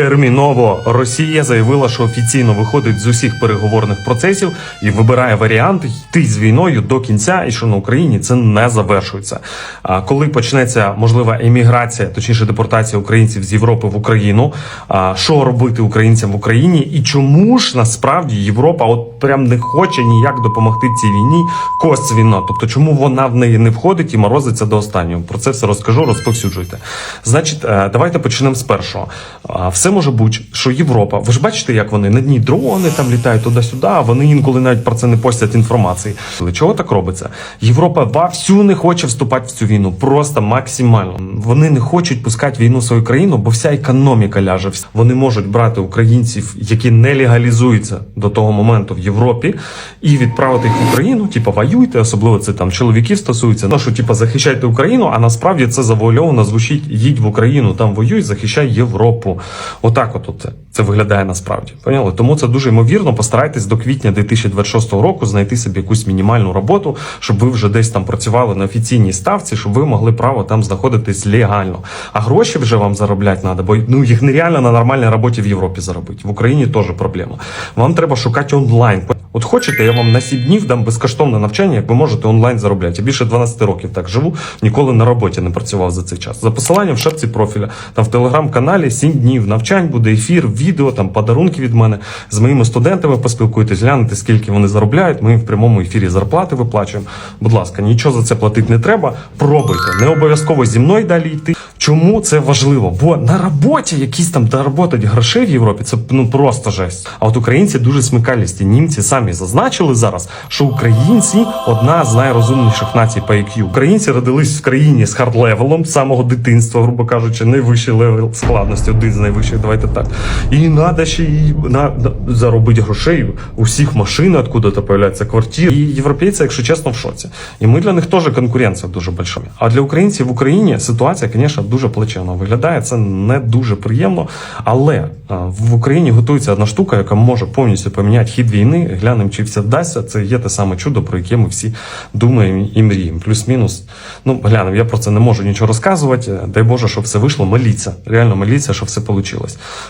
Терміново Росія заявила, що офіційно виходить з усіх переговорних процесів і вибирає варіант йти з війною до кінця, і що на Україні це не завершується. А коли почнеться можлива еміграція, точніше депортація українців з Європи в Україну, а що робити українцям в Україні, і чому ж насправді Європа от прям не хоче ніяк допомогти цій війні косвіно, тобто чому вона в неї не входить і морозиться до останнього. Про це все розкажу, розповсюджуйте. Значить, е, давайте почнемо з першого. А, Все може бути, що Європа, ви ж бачите, як вони на дні дрони там літають туди-сюди, а вони інколи навіть про це не постять інформації. Але чого так робиться? Європа вовсю не хоче вступати в цю війну, просто максимально. Вони не хочуть пускати війну в свою країну, бо вся економіка ляже. Вони можуть брати українців, які не легалізуються до того моменту в Європі, і відправити їх в Україну, типу, воюйте, особливо це там чоловіків стосується. Ну що, типу, захищайте Україну, а насправді це завуальовано звучить їдь в Україну, там воюй, захищай Європу. Отак, от це, це виглядає насправді. Поняли? Тому це дуже ймовірно. Постарайтесь до квітня 2026 року знайти собі якусь мінімальну роботу, щоб ви вже десь там працювали на офіційній ставці, щоб ви могли право там знаходитись легально. А гроші вже вам заробляти треба, бо ну їх нереально на нормальній роботі в Європі заробити. В Україні теж проблема. Вам треба шукати онлайн. От хочете, я вам на 7 днів дам безкоштовне навчання, як ви можете онлайн заробляти. Я більше 12 років так живу, ніколи на роботі не працював за цей час. За посиланням в шапці профіля, там в телеграм-каналі 7 днів навчань, буде ефір, відео, там подарунки від мене. З моїми студентами поспілкуйтесь, глянете, скільки вони заробляють. Ми в прямому ефірі зарплати виплачуємо. Будь ласка, нічого за це платити не треба. Пробуйте, не обов'язково зі мною далі йти. Чому це важливо? Бо на роботі якісь там доработать грошей в Європі, це ну просто жесть. А от українці дуже смикалісті. Німці самі зазначили зараз, що українці одна з найрозумніших націй по IQ. Українці родились в країні з хард-левелом з самого дитинства, грубо кажучи, найвищий левел складності, один з найвищих. Давайте так. І треба ще й на, на заробити грошей. У всіх машини, откуда-то появляються квартири. І європейці, якщо чесно, в шоці. І ми для них теж конкуренція дуже большая. А для українців в Україні ситуація, звісно, дуже плачевно виглядає. Це не дуже приємно. Але в Україні готується одна штука, яка може повністю поміняти хід війни. Глянемо, чи все вдасться. Це є те саме чудо, про яке ми всі думаємо і мріємо. Плюс-мінус. Ну, глянемо, я про це не можу нічого розказувати. Дай Боже, щоб все вийшло. Моліться. Реально моліться, щоб все вийшло.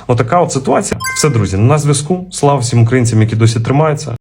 Отака от ситуація. Все, друзі, на зв'язку. Слава всім українцям, які досі тримаються.